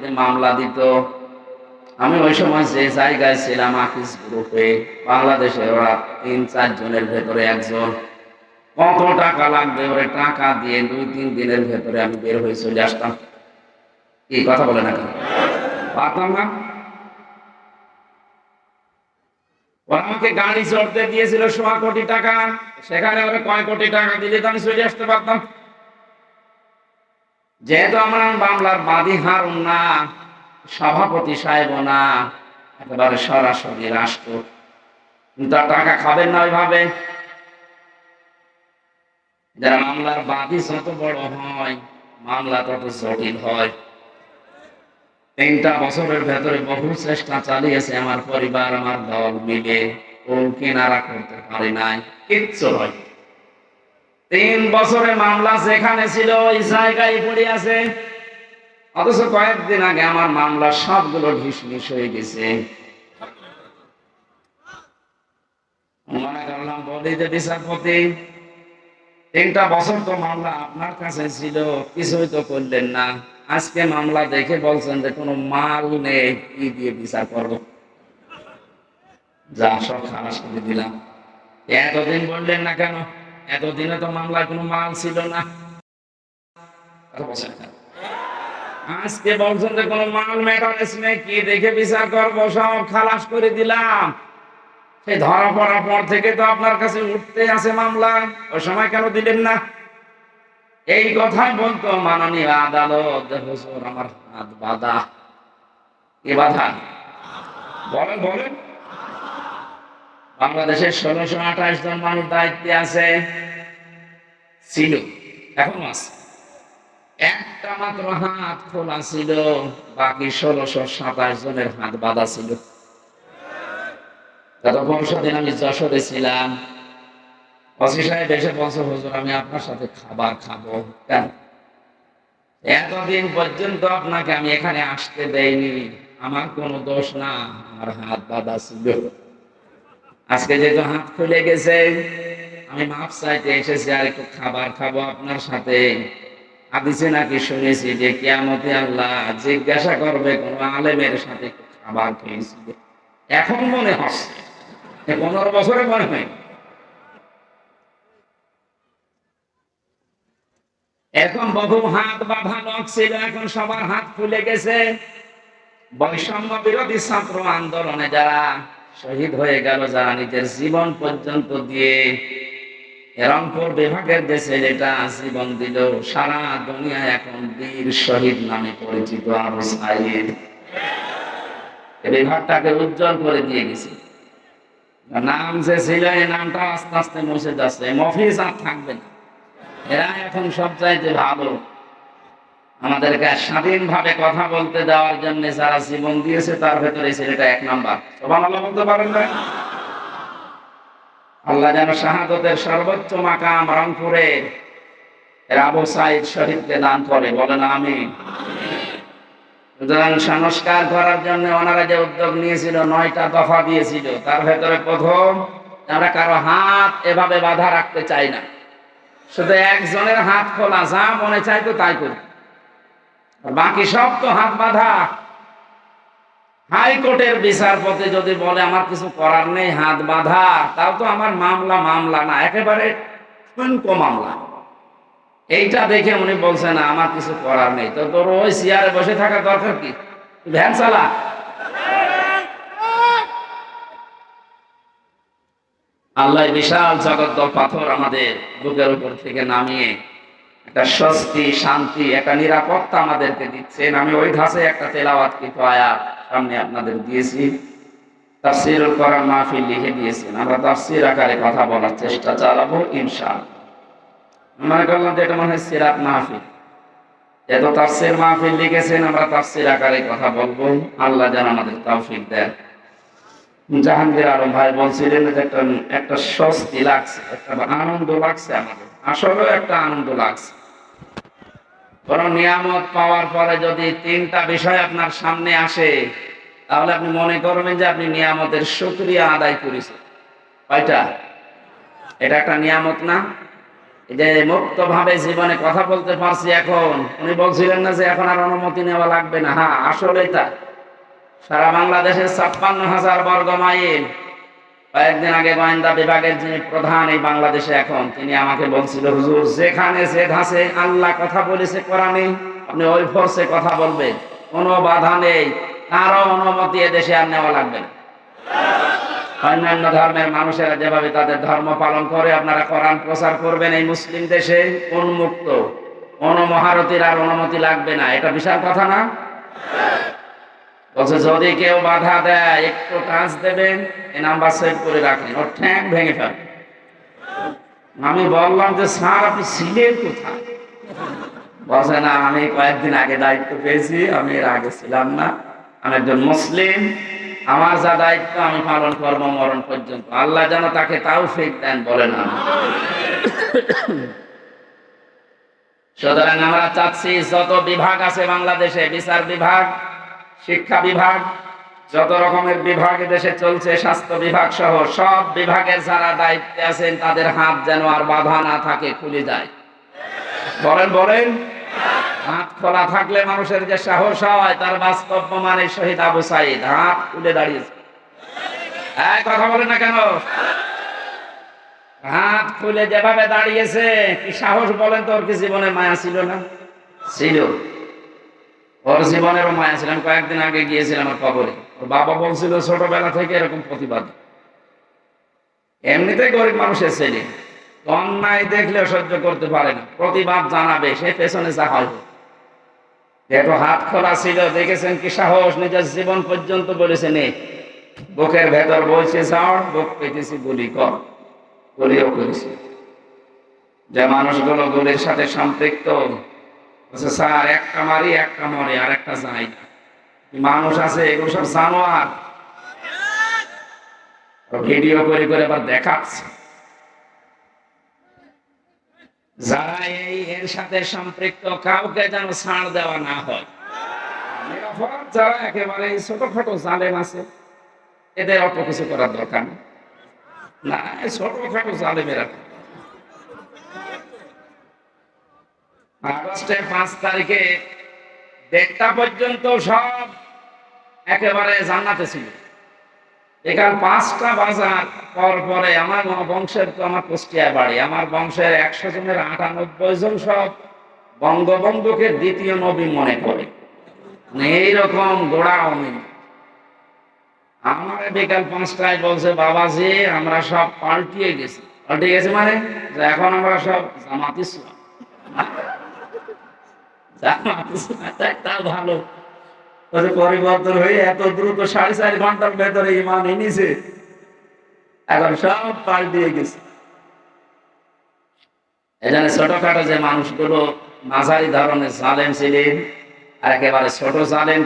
বিরুদ্ধে মামলা দিত। আমি ওই সময় যে জায়গায় ছিলাম আকিস গ্রুপে, বাংলাদেশে ওরা তিন, চার জনের ভেতরে একজন। কত টাকা লাগবে ওরে টাকা দিয়ে দুই, তিন দিনের ভেতরে আমি বের হয়ে চলে আসতাম। কি কথা বলে না পারতাম না? ওরা আমাকে গাড়ি চড়তে দিয়েছিল সোয়া কোটি টাকা। সেখানে ওরা কয় কোটি টাকা দিলে তো আমি চলে আসতে পারতাম। যেহেতু আমার বাংলার বাদী হারুন না, সভাপতি সাহেব না, একেবারে সরাসরি রাষ্ট্র। কিন্তু টাকা খাবেন না ওইভাবে। যারা মামলার বাদী যত বড় হয় মামলা তত জটিল হয়। তিনটা বছরের ভেতরে বহু চেষ্টা চালিয়েছে আমার পরিবার, আমার দল মিলে। কোন কেনারা করতে পারে নাই, কিচ্ছু হয় তিন বছরের মামলা যেখানে ছিল, ওই জায়গায় আছে। অথচ কয়েকদিন আগে আমার মামলা সবগুলো ঢিসমিস হয়ে গেছে। মনে করলাম, বলি বিচারপতি, তিনটা বছর তো মামলা আপনার কাছে ছিল, কিছুই তো করলেন না। আজকে মামলা দেখে বলছেন যে কোনো মাল নেই, কি দিয়ে বিচার করব? যা সব খালাস করে দিলাম। এতদিন বললেন না কেন? এতদিনে তো মামলায় কোনো মাল ছিল না? আজকে বলছেন যে কোনো মাল মেটারেস নেই, কি দেখে বিচার সব খালাস করে দিলাম। সেই ধরা পড়ার পর থেকে তো আপনার কাছে উঠতে আছে মামলা। ওই সময় কেন দিলেন না? এই কথাই বলতো মাননীয় আদালত হুজুর, আমার হাত কি বাধা। বলেন বলেন। বাংলাদেশের ষোলোশো আঠাশ জন মানুষ দায়িত্বে আছে। ছিল, এখনও আছে। একটা মাত্র হাত খোলা ছিল, বাকি ষোলোশো সাতাশ জনের হাত বাঁধা ছিল। গত দিন আমি যশোরে ছিলাম। অসি সাহেব এসে বলছে, হুজুর, আমি আপনার সাথে খাবার খাব। কেন? এতদিন পর্যন্ত আপনাকে আমি এখানে আসতে দেইনি। আমার কোনো দোষ না, আমার হাত বাঁধা ছিল। আজকে যেহেতু হাত খুলে গেছে, আমি মাপ চাইতে এসেছি আর একটু খাবার খাব আপনার সাথে। আদিছে নাকি শুনেছি যে কিয়ামতে আল্লাহ জিজ্ঞাসা করবে কোন আলেমের সাথে খাবার খেয়েছিল। এখন মনে হচ্ছে পনেরো বছরে মনে হয়। এখন বহু হাত বাঁধা লোক ছিল, এখন সবার হাত খুলে গেছে। বৈষম্য বিরোধী ছাত্র আন্দোলনে যারা শহীদ হয়ে গেল যারা নিজের জীবন পর্যন্ত দিয়ে। রংপুর বিভাগের দেশে যেটা জীবন দিল, সারা দুনিয়া এখন বীর শহীদ নামে পরিচিত আবু সাইদ। বিভাগটাকে উজ্জ্বল করে দিয়ে গেছে। নাম যে ছিল, এই নামটা আস্তে আস্তে মুছে যাচ্ছে। মফিজ আর থাকবে না। এরা এখন সব চাইতে ভালো। আমাদেরকে স্বাধীনভাবে কথা বলতে দেওয়ার জন্য যারা জীবন দিয়েছে, তার ভেতরে ছেলেটা এক নাম্বার। সবান আল্লাহ বলতে পারেন না? আল্লাহ যেন শাহাদতের সর্বোচ্চ মাকাম রংপুরে আবু সাইদ শহীদকে দান করে। বলেন আমি সুতরাং সংস্কার করার জন্য ওনারা যে উদ্যোগ নিয়েছিল, নয়টা দফা দিয়েছিল, তার ভেতরে প্রথম, আমরা কারও হাত এভাবে বাধা রাখতে চাই না। শুধু একজনের হাত খোলা, যা মনে চাই তো তাই করি। বাকি সব তো হাত বাঁধা। হাইকোর্টের বিচারপতি যদি বলে, আমার কিছু করার নেই, হাত বাঁধা, তাও তো আমার মামলা মামলা না, একেবারে মামলা। এইটা দেখে উনি বলছেন, আমার কিছু করার নেই। তো তোর ওই চেয়ারে বসে থাকার দরকার কি? ভ্যান চালা। আল্লাহ বিশাল জগদ্দল পাথর আমাদের বুকের উপর থেকে নামিয়ে স্বস্তি, শান্তি, একটা নিরাপত্তা আমাদেরকে দিচ্ছেন। আমি ওই ধাসে একটা তেলাওয়াত কিন্তু আয়াত সামনে আপনাদের দিয়েছি। তাফসিরুল কোরআন মাহফিল লিখে দিয়েছেন। আমরা তাফসির আকারে কথা বলার চেষ্টা চালাবো ইনশাআল্লাহ। মনে করলাম যে এটা মনে হয় সিরাত মাহফিল। এত তাফসির মাহফিল লিখেছেন, আমরা তাফসির আকারে কথা বলব। আল্লাহ যেন আমাদের তৌফিক দেন। জাহাঙ্গীর আলম ভাই বলছিলেন যে একটা একটা স্বস্তি লাগছে, একটা আনন্দ লাগছে আমাদের। আসলেও একটা আনন্দ লাগছে। কোন নিয়ামত পাওয়ার পরে যদি তিনটা বিষয় আপনার সামনে আসে, তাহলে আপনি মনে করবেন যে আপনি নিয়ামতের শুক্রিয়া আদায় করেছেন। কয়টা? এটা একটা নিয়ামত না? যে মুক্ত ভাবে জীবনে কথা বলতে পারছি এখন, উনি বলছিলেন না যে এখন আর অনুমতি নেওয়া লাগবে না। হ্যাঁ আসলে তা সারা বাংলাদেশের ছাপ্পান্ন হাজার বর্গ মাইল কয়েকদিন আগে গোয়েন্দা বিভাগের যিনি প্রধান এই বাংলাদেশে এখন, তিনি আমাকে বলছিল, হুজুর, যেখানে যে ধাসে আল্লাহ কথা বলেছে কোরআনে, আপনি ওই ফোর্সে কথা বলবেন। কোনো বাধা নেই। কারও অনুমতি এদেশে আর নেওয়া লাগবে না। অন্যান্য ধর্মের মানুষেরা যেভাবে তাদের ধর্ম পালন করে, আপনারা কোরআন প্রচার করবেন এই মুসলিম দেশে, উন্মুক্ত। কোনো মহারতির আর অনুমতি লাগবে না। এটা বিশাল কথা না? বলছে, যদি কেউ বাধা দেয়, একটু টাচ দেবেন এই নাম্বার সেভ করে রাখেন। ওর ঠ্যাং ভেঙে ফেল। আমি বললাম যে, স্যার, আপনি ছিলেন কোথায়? বলছে, না, আমি কয়েকদিন আগে দায়িত্ব পেয়েছি, আমি এর আগে ছিলাম না। আমি একজন মুসলিম। আমার যা দায়িত্ব, আমি পালন করব, মরণ পর্যন্ত। আল্লাহ যেন তাকে তাও ফেক দেন বলে না সুতরাং আমরা চাচ্ছি, যত বিভাগ আছে বাংলাদেশে, বিচার বিভাগ শিক্ষা বিভাগ, যত রকমের বিভাগ দেশে চলছে, স্বাস্থ্য বিভাগ সহ সব বিভাগের যারা দায়িত্বে আছেন, তাদের হাত যেন আর বাধা না থাকে, খুলে যায়। বলেন বলেন। হাত খোলা থাকলে মানুষের যে সাহস হয়, তার বাস্তব মানে শহীদ আবু সাইদ। হাত খুলে দাঁড়িয়েছে এক কথা বলে না কেন? হাত খুলে যেভাবে দাঁড়িয়েছে, কি সাহস বলেন তো? ওর কি জীবনে মায়া ছিল না? ছিল। ওর জীবনেরও মায়া ছিল। আমি কয়েকদিন আগে গিয়েছিলাম আমার খবরে ওর বাবা বলছিল, ছোটবেলা থেকে এরকম প্রতিবাদ। এমনিতে গরিব মানুষের ছেলে। অন্যায় দেখলেও সহ্য করতে পারে না। প্রতিবাদ জানাবে, সে পেছনে যা হয়। একটু হাত খোলা ছিল, দেখেছেন কি সাহস? নিজের জীবন পর্যন্ত বলেছে, নে, বুকের ভেতর বলছে যাও, বুক পেতেছি, গুলি কর। গুলিও করেছি। যে মানুষগুলো গুলির সাথে সম্পৃক্ত স্যার, একটা মারি, একটা মরে আর একটা না। মানুষ আছে, এগুলো সব জানোয়ার। ভিডিও করে করে আবার দেখাচ্ছে। যারা এই এর সাথে সম্পৃক্ত, কাউকে যেন ছাড় দেওয়া না হয়। যারা, একেবারে ছোটখাটো জালেম আছে, এদের অত কিছু করার দরকার না, ছোটখাটো জালেমেরা আগস্টের পাঁচ তারিখে দেড়টা পর্যন্ত সব একেবারে জান্নাতে ছিল। এখান পাঁচটা বাজার পর পরে আমার বংশের তো আমার কুষ্টিয়ায় বাড়ি। আমার বংশের একশো জনের আটানব্বই জন সব বঙ্গবন্ধুকে দ্বিতীয় নবী মনে করে। মানে এইরকম গোড়া অমিন আমার বিকাল পাঁচটায় বলছে, বাবাজি, আমরা সব পাল্টিয়ে গেছি। পাল্টিয়ে গেছি মানে? এখন আমরা সব জামাত ইসলাম। ভালো পরিবর্তন হয়ে এত দ্রুত সাড়ে চার ঘণ্টার ভেতরে ইমান এনেছে এখন সব পাল দিয়ে গেছে এখানে ছোটখাটো যে মানুষগুলো মাঝারি ধরনের জালেম ছিলেন, আর একেবারে ছোট জালেম